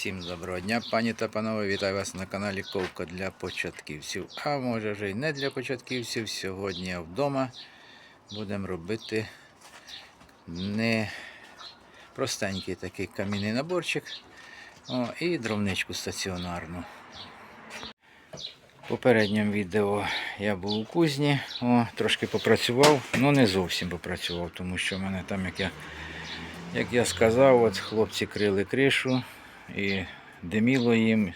Всім доброго дня, пані та панове. Вітаю вас на каналі Ковка для початківців. А може вже й не для початківців. Сьогодні вдома будемо робити не простенький такий камінний наборчик о, і дровничку стаціонарну. В попередньому відео я був у кузні, о, трошки попрацював, ну не зовсім попрацював, тому що в мене там, як я як я сказав, от хлопці крили кришу і диміло їм.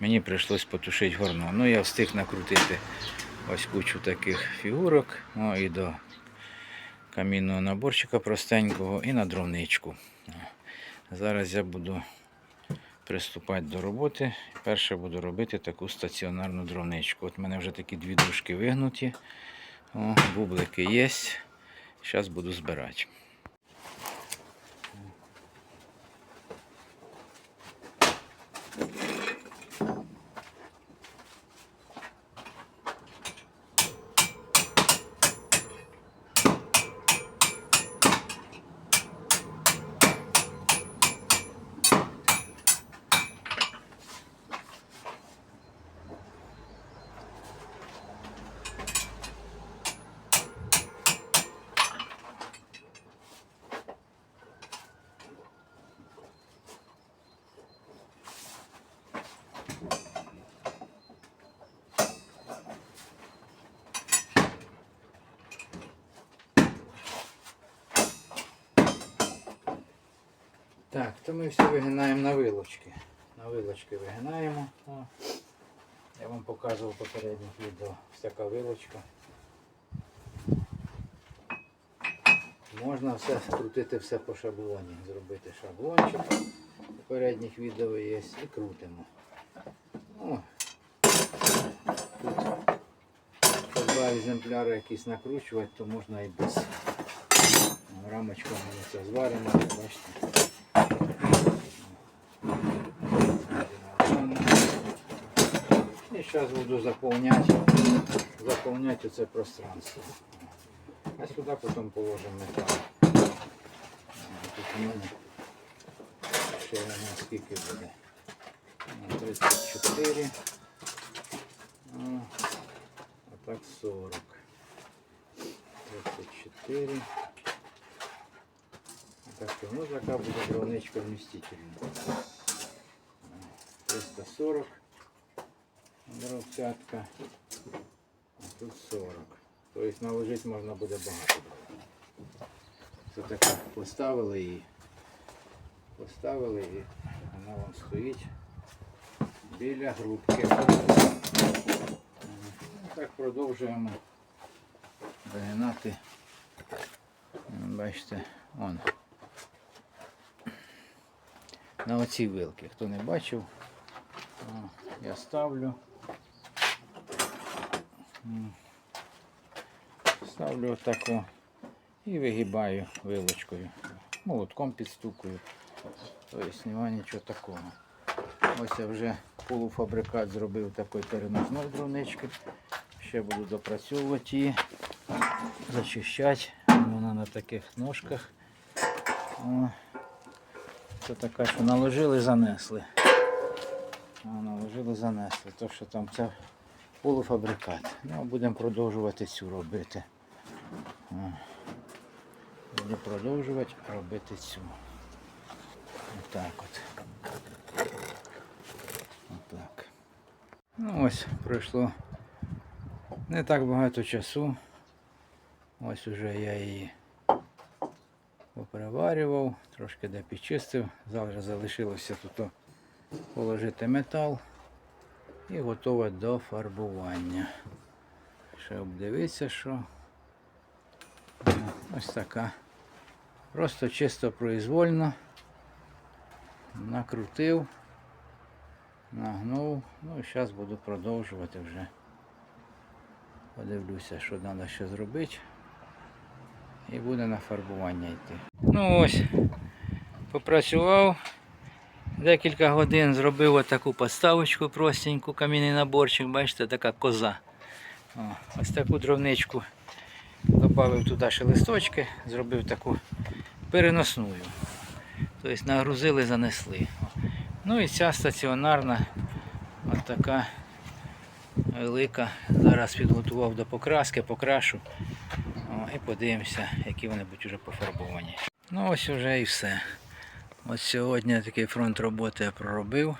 Мені прийшлось потушити горно. Ну, я встиг накрутити ось кучу таких фігурок о, і до камінного наборчика простенького, і на дровничку. Зараз я буду приступати до роботи. Перше буду робити таку стаціонарну дровничку. От в мене вже такі дві дужки вигнуті. О, бублики є. Зараз буду збирати. Так, то ми все вигинаємо на вилочки. На вилочки вигинаємо. Я вам показував попередніх відео така вилочка. Можна все крутити все по шаблоні. Зробити шаблончик. Попередніх відео є і крутимо. О. Тут по два екземпляри якісь накручувати, то можна і без рамочка у це зварена, бачите. І зараз буду заповняти, заповняти це пространство. А сюди потім положимо метал. Тут у мене ще на скільки буде? На 34. А, а так 40. 34. Так що, ну така буде дровничка вмістительна. 340 Дровцятка, а тут 40. Тобто наложити можна буде багато. Це така поставили її. Поставили і вона вам стоїть біля грудки. Так продовжуємо вигинати. Бачите, он. На оці вилки. Хто не бачив, я ставлю. Ставлю отако і вигибаю вилочкою. Молотком підстукую. Тобто нема нічого такого. Ось я вже полуфабрикат зробив такої переносної дровнички. Ще буду допрацьовувати її, зачищати. Вона на таких ножках. Це така, що наложили, занесли. Наложили, занесли. То, що там це полуфабрикат. Ну, будемо продовжувати цю робити. О. Буду продовжувати робити цю. Отак от. Отак. Ну ось пройшло не так багато часу. Ось уже я її поприварював, трошки де підчистив. Зараз залишилося тут положити метал і готове до фарбування. Ще обдивитися, що ось така. Просто чисто произвольно накрутив, нагнув. Ну і зараз буду продовжувати вже. Подивлюся, що треба ще зробити. І буде на фарбування йти. Ну ось, попрацював. Декілька годин зробив отаку подставочку простеньку, камінний наборчик, бачите, така коза. О, ось таку дровничку. Добавив туди ще листочки, зробив таку переносну. Тобто нагрузили, занесли. Ну і ця стаціонарна, от така велика. Зараз підготував до покраски, покрашу. О, і подивимося, які вони будуть вже пофарбовані. Ну ось вже і все. Ось сьогодні такий фронт роботи я проробив.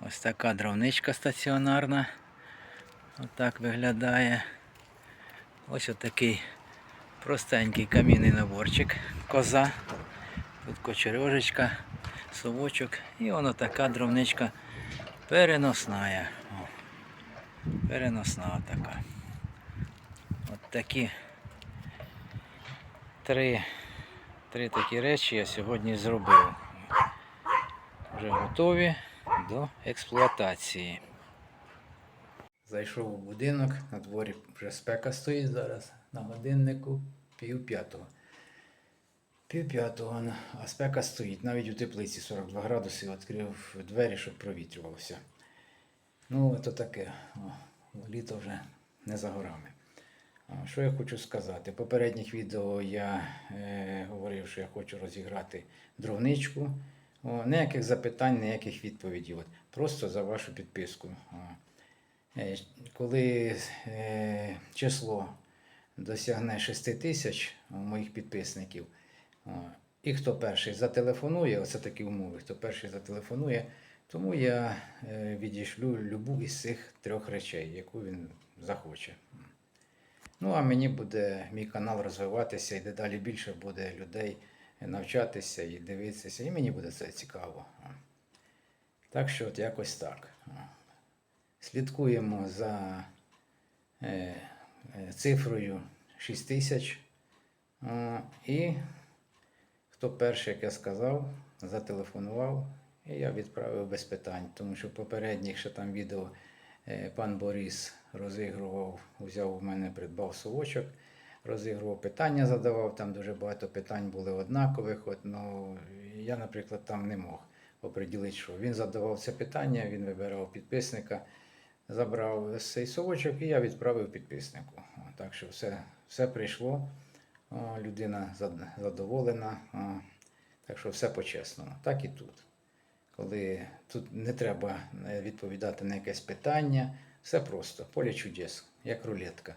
Ось така дровничка стаціонарна. Отак виглядає. Ось отакий простенький камінний наборчик. Коза. Тут кочережечка, совочок і воно така дровничка переносна. Переносна така. От такі три, три такі речі я сьогодні зробив. Вже готові до експлуатації. Зайшов у будинок, на дворі вже спека стоїть зараз на годиннику пів п'ятого. Пів п'ятого, а спека стоїть. Навіть у теплиці 42 градуси відкрив двері, щоб провітрювалося. Ну, то таке. О, літо вже не за горами. Що я хочу сказати? В попередніх відео я е, говорив, що я хочу розіграти дровничку. О, ніяких запитань, ніяких відповідей. От, просто за вашу підписку. Е, Коли е, число досягне 6 тисяч моїх підписників, о, і хто перший зателефонує, оце такі умови, хто перший зателефонує, тому я е, відійшлю любу із цих трьох речей, яку він захоче. Ну, а мені буде мій канал розвиватися і дедалі більше буде людей навчатися і дивитися, і мені буде це цікаво. Так що от якось так. Слідкуємо за е, е, цифрою 6 тисяч. А, І хто перший, як я сказав, зателефонував, і я відправив без питань, тому що в попередніх ще там відео е, пан Борис розігрував, взяв у мене, придбав совочок, розігрував питання, задавав. Там дуже багато питань були однакових. От, ну, я, наприклад, там не мог оприділити, що він задавав це питання, він вибирав підписника, забрав цей совочок і я відправив підписнику. Так що все, все прийшло. Людина задоволена. Так що все по-чесному. Так і тут. Коли тут не треба е, відповідати на якесь питання, все просто, поле чудес, як рулетка.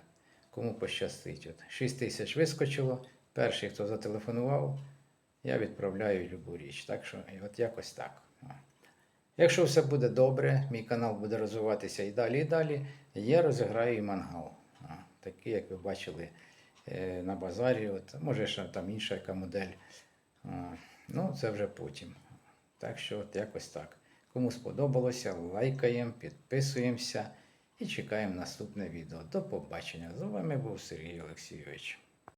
Кому пощастить. От 6 тисяч вискочило. Перший, хто зателефонував, я відправляю любу річ. Так що, от якось так. Якщо все буде добре, мій канал буде розвиватися і далі, і далі, я розіграю і мангал. Такий, як ви бачили е, на базарі. От, може, ще там інша яка модель. Ну, це вже потім. Так що от якось так. Кому сподобалося, лайкаємо, підписуємося і чекаємо наступне відео. До побачення. З вами був Сергій Олексійович.